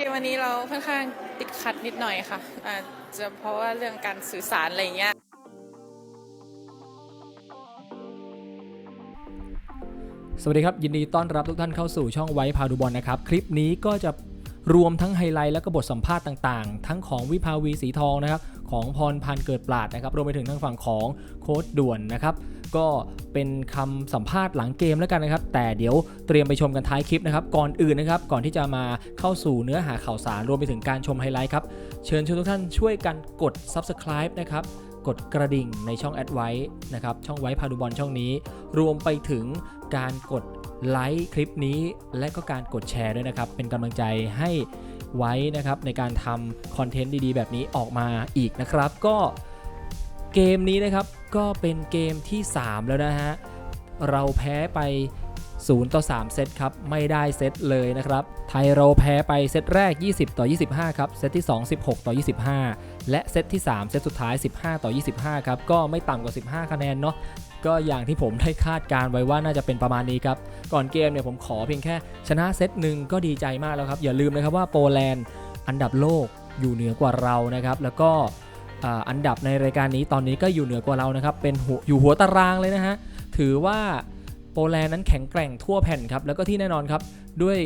เกมวันนี้เราค่อนข้างติดขัดนิดหน่อยค่ะอาจจะเพราะว่าเรื่องการสื่อสารอะไรเงี้ย สวัสดีครับ ยินดีต้อนรับทุกท่านเข้าสู่ช่องไว้พาดูบอลนะครับ คลิปนี้ก็จะรวมทั้งไฮไลท์และก็บทสัมภาษณ์ต่างๆ ทั้งของวิภาวีสีทองนะครับ ของพรพันธ์เกิดปราดนะครับ รวมไปถึงทางฝั่งของโค้ดด่วนนะครับ ก็เป็นคำสัมภาษณ์หลังเกมแล้วกันนะครับ แต่เดี๋ยวเตรียมไปชมกันท้ายคลิปนะครับ ก่อนอื่นนะครับ ก่อนที่จะมาเข้าสู่เนื้อหาข่าวสารรวมไปถึงการชมไฮไลท์ครับ เชิญชวนทุกท่านช่วยกันกด subscribe นะครับกดกระดิ่งในช่องแอดไว้นะครับ ช่องไว้พาดูบอลช่องนี้ รวมไปถึงการกดไลค์คลิปนี้ และก็การกดแชร์ด้วยนะครับ เป็นกำลังใจให้ไว้นะครับ ในการทำคอนเทนต์ดีๆ แบบนี้ออกมาอีกนะครับ ก็เกมนี้นะครับ ก็เป็นเกมที่ 3 แล้วนะฮะ เราแพ้ไป 0 ต่อ 3 เซตครับ ไม่ได้เซตเลยนะครับ ไทยเราแพ้ไปเซตแรก 20 ต่อ 25 ครับ เซตที่ 2 16 ต่อ 25 และเซตที่ 3 เซตสุดท้าย 15 ต่อ 25 ครับ ก็ไม่ต่ำกว่า 15 คะแนนเนาะก็อย่างที่ผมได้คาดการไว้ว่าน่าจะเป็นประมาณนี้ครับ ก่อนเกมเนี่ยผมขอเพียงแค่ชนะเซตหนึ่งก็ดีใจมากแล้วครับ อย่าลืมนะครับว่าโปแลนด์อันดับโลกอยู่เหนือกว่าเรานะครับ แล้วก็ อันดับในรายการนี้ตอนนี้ก็อยู่เหนือกว่าเรานะครับ เป็นหัวอยู่หัวตารางเลยนะฮะ ถือว่าโปแลนด์นั้นแข็งแกร่งทั่วแผ่นครับ แล้วก็ที่แน่นอนครับด้วย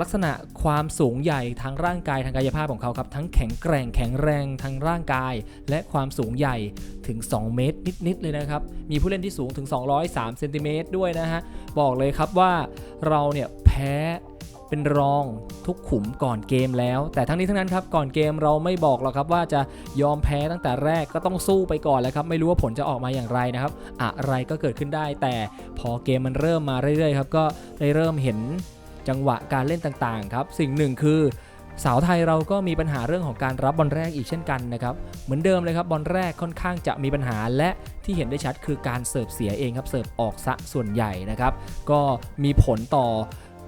ลักษณะความสูงใหญ่ทางร่างกายทางกายภาพของเขาครับ ทั้งแข็งแกร่งแข็งแรงทางร่างกาย และความสูงใหญ่ถึง 2 เมตร นิด ๆ เลยนะครับ มีผู้เล่นที่สูงถึง 203เซนติเมตรด้วยนะฮะ บอกเลยครับว่าเราเนี่ยแพ้ เป็นรองทุกขุมก่อนเกมแล้ว แต่ทั้งนี้ทั้งนั้นครับก่อนเกมเราไม่บอกหรอกครับว่าจะยอมแพ้ตั้งแต่แรกก็ต้องสู้ไปก่อนแล้วครับไม่รู้ว่าผลจะออกมาอย่างไรนะครับอะไรก็เกิดขึ้นได้ แต่พอเกมมันเริ่มมาเรื่อยๆครับก็ได้เริ่มเห็นจังหวะการเล่นต่างๆครับสิ่งหนึ่งคือสาวไทยเราก็มีปัญหาเรื่องของการรับบอลแรกอีกเช่นกันนะครับเหมือนเดิมเลยครับบอลแรกค่อนข้างจะมีปัญหาและที่เห็นได้ชัดคือการเสิร์ฟเสียเองครับเสิร์ฟออกซะส่วนใหญ่นะครับก็มีผลต่อ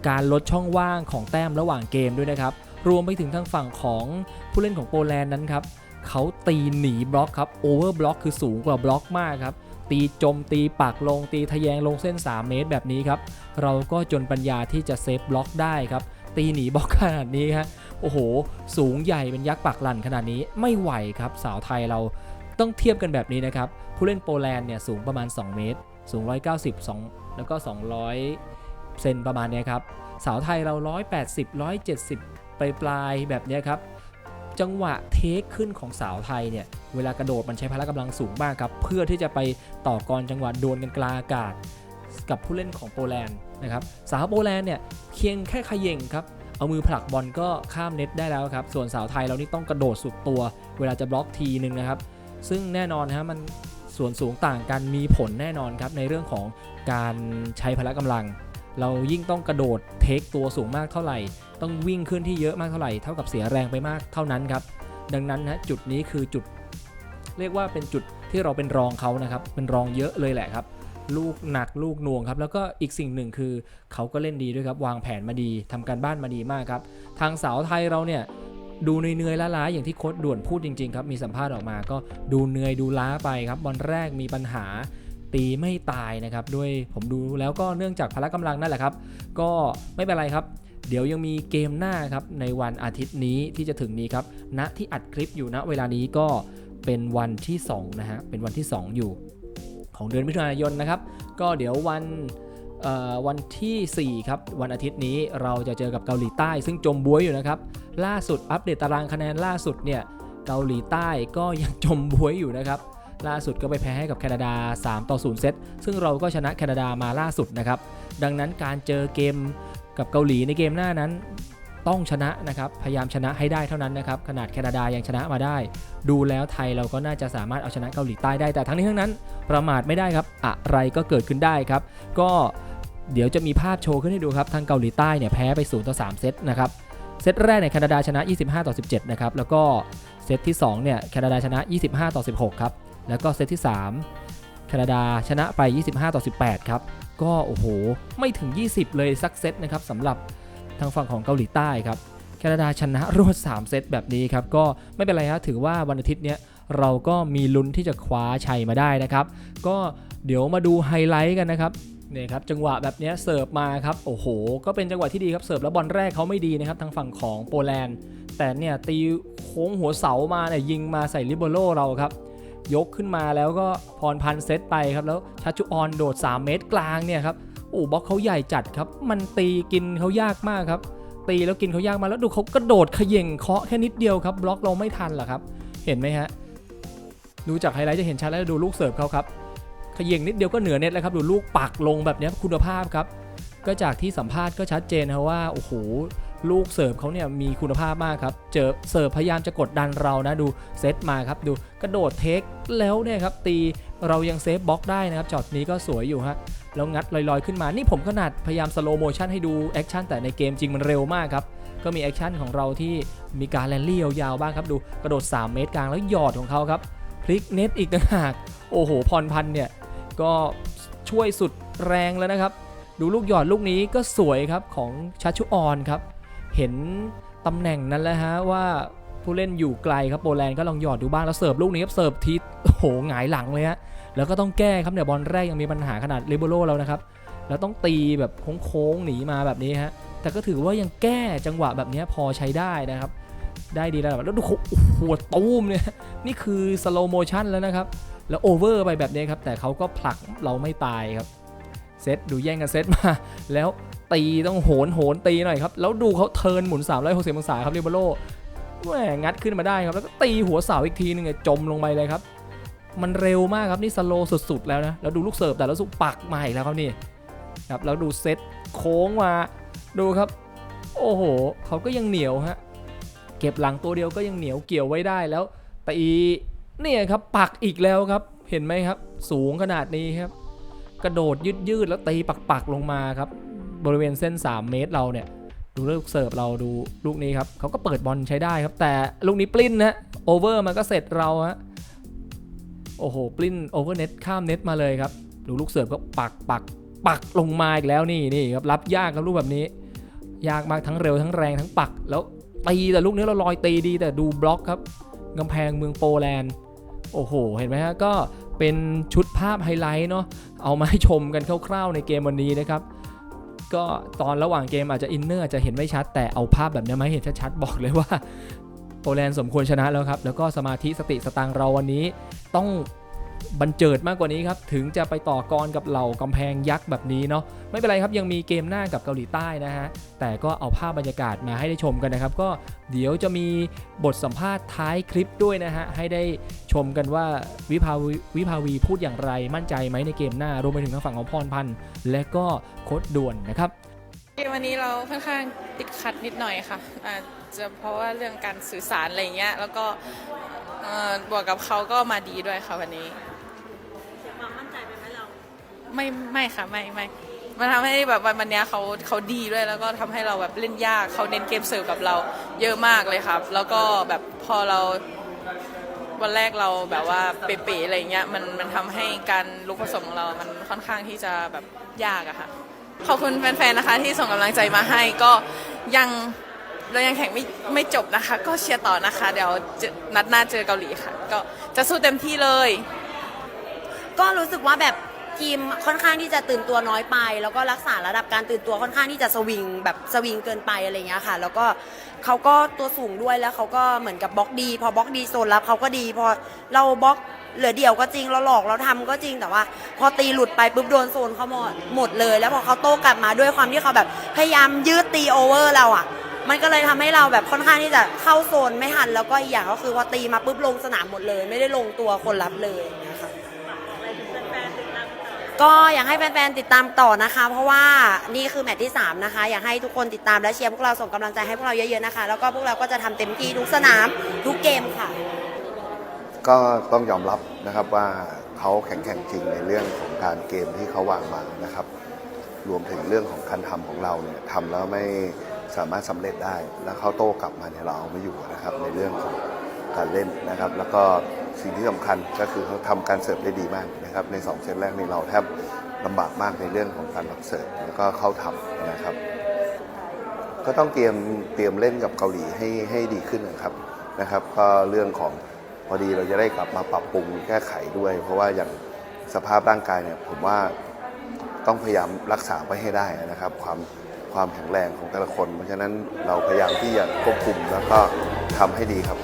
การลดช่องว่างของแต้มระหว่างเกมด้วยนะครับ รวมไปถึงทางฝั่งของผู้เล่นของโปแลนด์นั้นครับเขาตีหนีบล็อกครับโอเวอร์บล็อกคือสูงกว่าบล็อกมากครับตีจมตีปักลงตีทะแยงลงเส้น 3 เมตรแบบนี้ครับ เราก็จนปัญญาที่จะเซฟบล็อกได้ครับ ตีหนีบล็อกขนาดนี้ฮะโอ้โห สูงใหญ่เป็นยักษ์ปักหลันขนาดนี้ไม่ไหวครับ สาวไทยเราต้องเทียบกันแบบนี้นะครับ ผู้เล่นโปแลนด์เนี่ยสูงประมาณ 2 เมตร สูง 190 2 แล้วก็ 200 เซนประมาณนี้ครับ สาวไทยเรา 180 170 ปลายปลายแบบนี้ครับ จังหวะเทคขึ้นของสาวไทยเนี่ย เวลากระโดดมันใช้พละกำลังสูงมากครับ เพื่อที่จะไปต่อกรจังหวะโดนกันกลางอากาศ กับผู้เล่นของโปแลนด์นะครับ สาวโปแลนด์เนี่ยเพียงแค่ขย่งครับเอามือผลักบอลก็ข้ามเน็ตได้แล้วครับ ส่วนสาวไทยเรานี่ต้องกระโดดสุดตัว เวลาจะบล็อกทีนึงนะครับ ซึ่งแน่นอนนะฮะมันส่วนสูงต่างกันมีผลแน่นอนครับในเรื่องของการใช้พละกำลัง เรายิ่งต้องกระโดดเทคตัวสูงมากเท่าไหร่ ต้องวิ่งขึ้นที่เยอะมากเท่าไหร่ เท่ากับเสียแรงไปมากเท่านั้นครับ ดังนั้นนะจุดนี้คือจุด เรียกว่าเป็นจุดที่เราเป็นรองเขานะครับ เป็นรองเยอะเลยแหละครับ ลูกหนักลูกหน่วงครับ แล้วก็อีกสิ่งหนึ่งคือเขาก็เล่นดีด้วยครับ วางแผนมาดีทำการบ้านมาดีมากครับ ทางสาวไทยเราเนี่ยดูเหนื่อยๆล้าๆอย่างที่โค้ดด่วนพูดจริงๆครับ มีสัมภาษณ์ออกมาก็ดูเหนื่อยดูล้าไปครับบอลแรกมีปัญหา ตีไม่ตายนะครับด้วยผมดูแล้วก็เนื่องจากพละกำลังนั่นแหละครับ ก็ไม่เป็นไรครับ เดี๋ยวยังมีเกมหน้าครับในวันอาทิตย์นี้ที่จะถึงนี้ครับณที่อัดคลิปอยู่ณเวลานี้ก็เป็นวันที่2นะฮะเป็นวันที่ 2 อยู่ ของเดือนมิถุนายนนะครับ ก็เดี๋ยววันเอ่อวันทีสี่ 4 ครับ วันอาทิตย์นี้เราจะเจอกับเกาหลีใต้ ซึ่งจมบวยอยู่นะครับ ล่าสุดอัปเดตตารางคะแนนล่าสุดเนี่ยเกาหลีใต้ก็ยังจมบวยอยู่นะครับ ล่าสุดก็ไปแพ้ให้กับแคนาดา 3 ต่อ 0 เซต ซึ่งเราก็ชนะแคนาดามาล่าสุดนะครับ ดังนั้นการเจอเกมกับเกาหลีในเกมหน้านั้นต้องชนะนะครับ พยายามชนะให้ได้เท่านั้นนะครับ ขนาดแคนาดายังชนะมาได้ ดูแล้วไทยเราก็น่าจะสามารถเอาชนะเกาหลีใต้ได้ แต่ทั้งนี้ทั้งนั้นประมาทไม่ได้ครับ อะไรก็เกิดขึ้นได้ครับ ก็เดี๋ยวจะมีภาพโชว์ขึ้นให้ดูครับทางเกาหลีใต้เนี่ยแพ้ไป0ต่อ3เซตนะครับ เซตแรกเนี่ยแคนาดาชนะ 25 ต่อ 17 นะครับ แล้วก็เซตที่2เนี่ยแคนาดาชนะ 25 ต่อ 16 ครับ แล้วก็เซตที่ 3 แคนาดาชนะไป 25 ต่อ 18 ครับ ก็โอ้โห ไม่ถึง 20 เลยสักเซตนะครับสำหรับทางฝั่งของเกาหลีใต้ครับ แคนาดาชนะรวด 3 เซตแบบนี้ครับ ก็ไม่เป็นไรครับถือว่าวันอาทิตย์เนี้ยเราก็มีลุ้นที่จะคว้าชัยมาได้นะครับ ก็เดี๋ยวมาดูไฮไลท์กันนะครับเนี่ยครับจังหวะแบบนี้เสิร์ฟมาครับโอ้โห ก็เป็นจังหวะที่ดีครับเสิร์ฟแล้วบอลแรกเขาไม่ดีนะครับทางฝั่งของโปแลนด์ แต่เนี่ยตีโค้งหัวเสามาเนี่ยยิงมาใส่ลิเบโรเราครับ ยกขึ้นมาแล้วก็พรพันเซตไปครับแล้วชัชุออนโดด 3 เมตรกลางเนี่ยครับโอ้บล็อกเขาใหญ่จัดครับ มันตีกินเขายากมากครับ ตีแล้วกินเขายากมาแล้วดูเขากระโดดขย่งเคาะแค่นิดเดียวครับ บล็อกเราไม่ทันหรอครับ เห็นไหมฮะดูจากไฮไลท์จะเห็นชัดแล้วดูลูกเสิร์ฟเขาครับขย่งนิดเดียวก็เหนือเน็ตแล้วครับดูลูกปักลงแบบนี้คุณภาพครับ ก็จากที่สัมภาษณ์ก็ชัดเจนนะว่าโอ้โห ลูกเสิร์ฟเขาเนี่ยมีคุณภาพมากครับ เจอเสิร์ฟพยายามจะกดดันเรานะดูเซตมาครับดูกระโดดเทคแล้วเนี่ยครับตีเรายังเซฟบล็อกได้นะครับช็อตนี้ก็สวยอยู่ฮะแล้วงัดลอยๆขึ้นมา นี่ผมขนาดพยายามสโลโมชันให้ดูแอคชั่นแต่ในเกมจริงมันเร็วมากครับ ก็มีแอคชั่นของเราที่มีการแรลลี่ยาวๆบ้างครับ ดูกระโดด 3 เมตรกลางแล้วหยอดของเขาครับ พลิกเน็ตอีกต่างหาก โอ้โห พรพันธ์เนี่ย ก็ช่วยสุดแรงแล้วนะครับ ดูลูกหยอดลูกนี้ก็สวยครับของชัชชุออนครับ เห็นตำแหน่งนั้นแล้วฮะว่าผู้เล่นอยู่ไกลครับโปแลนด์ก็ลองหยอดดูบ้างแล้วเสิร์ฟลูกนี้ครับเสิร์ฟทีโหหงายหลังเลยฮะแล้วก็ต้องแก้ครับเนี่ยบอลแรกยังมีปัญหาขนาดลิเบโรแล้วนะครับแล้วต้องตีแบบโค้งๆหนีมาแบบนี้ฮะแต่ก็ถือว่ายังแก้จังหวะแบบนี้พอใช้ได้นะครับ ได้ดีแล้วแล้วดูโอ้โหตูมเนี่ยนี่คือสโลโมชันแล้วนะครับแล้วโอเวอร์ไปแบบนี้ครับแต่เขาก็ผลักเราไม่ตายครับเซตดูแย่งกันเซตมา แล้ว ตีต้องโหนโหนตีหน่อยครับ แล้วดูเขาเทิร์นหมุน 360องศาครับลิเบโรแหมงัดขึ้นมาได้ครับ แล้วก็ตีหัวเสาอีกทีนึงจมลงไปเลยครับ มันเร็วมากครับนี่สโลสุดๆแล้วนะ แล้วดูลูกเสิร์ฟแต่ละสุกปักมาอีกแล้วครับนี่ครับแล้วดูเซตโค้งมาดูครับ โอ้โหเขาก็ยังเหนียวฮะเก็บหลังตัวเดียวก็ยังเหนียวเกี่ยวไว้ได้แล้วตีเนี่ยครับปักอีกแล้วครับเห็นไหมครับ สูงขนาดนี้ครับ กระโดดยืดยืดๆแล้วตีปักๆลงมาครับ บริเวณเส้น 3 เมตรเราเนี่ย ดูลูกเสิร์ฟเราดูลูกนี้ครับเขาก็เปิดบอลใช้ได้ครับ แต่ลูกนี้ปลิ้นนะโอเวอร์มันก็เสร็จเราฮะโอ้โห ปลิ้นโอเวอร์เน็ตข้ามเน็ตมาเลยครับ ดูลูกเสิร์ฟก็ปักปักปักลงมาอีกแล้วนี่นี่ครับรับยากครับลูกแบบนี้ ยากมากทั้งเร็วทั้งแรงทั้งปักแล้วตีแต่ลูกนี้เราลอยตีดีแต่ดูบล็อกครับกำแพงเมืองโปแลนด์โอ้โห เห็นไหมฮะก็เป็นชุดภาพไฮไลท์เนาะเอามาให้ชมกันคร่าวๆในเกมวันนี้นะครับ ก็ตอนระหว่างเกมอาจจะอินเนอร์จะเห็นไม่ชัด แต่เอาภาพแบบนี้มาเห็นชัดๆบอกเลยว่าโปแลนด์สมควรชนะแล้วครับ แล้วก็สมาธิสติสตางเราวันนี้ต้อง บันเจิดมากกว่านี้ครับ ถึงจะไปต่อกรกับเหล่ากำแพงยักษ์แบบนี้เนาะไม่เป็นไรครับยังมีเกมหน้ากับเกาหลีใต้นะฮะ แต่ก็เอาภาพบรรยากาศมาให้ได้ชมกันนะครับ ก็เดี๋ยวจะมีบทสัมภาษณ์ท้ายคลิปด้วยนะฮะ ให้ได้ชมกันว่าวิภาวีวิภาวีพูดอย่างไรมั่นใจไหมในเกมหน้ารวมไปถึงทางฝั่งของพรพันธ์และก็โค้ดด่วนนะครับวันนี้เราค่อนข้างติดขัดนิดหน่อยค่ะอาจจะเพราะว่าเรื่องการสื่อสารอะไรเงี้ยแล้วก็บวกกับเขาก็มาดีด้วยค่ะวันนี้ ไม่ไม่ค่ะไม่ไม่มันทำให้แบบวันวันเนี้ยเขาเขาดีด้วยแล้วก็ทำให้เราแบบเล่นยากเขาเน้นเกมเสิร์ฟกับเราเยอะมากเลยครับ แล้วก็แบบพอเราวันแรกเราแบบว่าเป๋ๆอะไรเงี้ยมันมันทำให้การลุกผสมของเรา มันค่อนข้างที่จะแบบยากอะค่ะขอบคุณแฟนๆนะคะที่ส่งกำลังใจมาให้ก็ยังเรายังแข่งไม่ไม่จบนะคะ ก็เชียร์ต่อนะคะ เดี๋ยวจอนัดหน้าเจอเกาหลีค่ะ ก็จะสู้เต็มที่เลย ก็รู้สึกว่าแบบ ทีมค่อนข้างที่จะตื่นตัวน้อยไป แล้วก็รักษาระดับการตื่นตัวค่อนข้างที่จะสวิงแบบสวิงเกินไปอะไรเงี้ยค่ะ แล้วก็เขาก็ตัวสูงด้วยแล้วเขาก็เหมือนกับบล็อกดี พอบล็อกดีโซนรับเขาก็ดี พอเราบล็อกเหลือเดี่ยวก็จริงเราหลอกเราทำก็จริงแต่ว่า พอตีหลุดไปปุ๊บโดนโซนเขาหมดหมดเลย แล้วพอเขาโต้กลับมาด้วยความที่เขาแบบพยายามยืดตีโอเวอร์เราอะมันก็เลยทำให้เราแบบค่อนข้างที่จะเข้าโซนไม่ทันแล้วก็อีกอย่างก็คือพอตีมาปุ๊บลงสนามหมดเลย ไม่ได้ลงตัวคนรับเลย ก็อยากให้แฟนๆติดตามต่อนะคะ เพราะว่านี่คือแมตช์ที่ 3 นะคะ อยากให้ทุกคนติดตามและเชียร์พวกเราส่งกำลังใจให้พวกเราเยอะๆนะคะ แล้วก็พวกเราก็จะทำเต็มที่ทุกสนามทุกเกมค่ะ ก็ต้องยอมรับนะครับว่าเขาแข็งแกร่งจริงในเรื่องของการเกมที่เขาวางมานะครับ รวมถึงเรื่องของการทำของเราเนี่ยทำแล้วไม่สามารถสำเร็จได้ แล้วเขาโต้กลับมาเนี่ยเราเอาไม่อยู่นะครับในเรื่องของการเล่นนะครับ แล้วก็ สิ่งที่สำคัญก็คือเขาทำการเสิร์ฟได้ดีมากนะครับใน 2 เซตแรกนี่เราแทบลำบากมากในเรื่องของการรับเสิร์ฟแล้วก็เข้าทำนะครับ ก็ต้องเตรียมเตรียมเล่นกับเกาหลีให้ให้ดีขึ้นนะครับนะครับ ก็เรื่องของพอดีเราจะได้กลับมาปรับปรุงแก้ไขด้วย เพราะว่าอย่างสภาพร่างกายเนี่ยผมว่าต้องพยายามรักษาไว้ให้ได้นะครับ ความความแข็งแรงของแต่ละคน เพราะฉะนั้นเราพยายามที่จะควบคุมแล้วก็ทำให้ดีครับ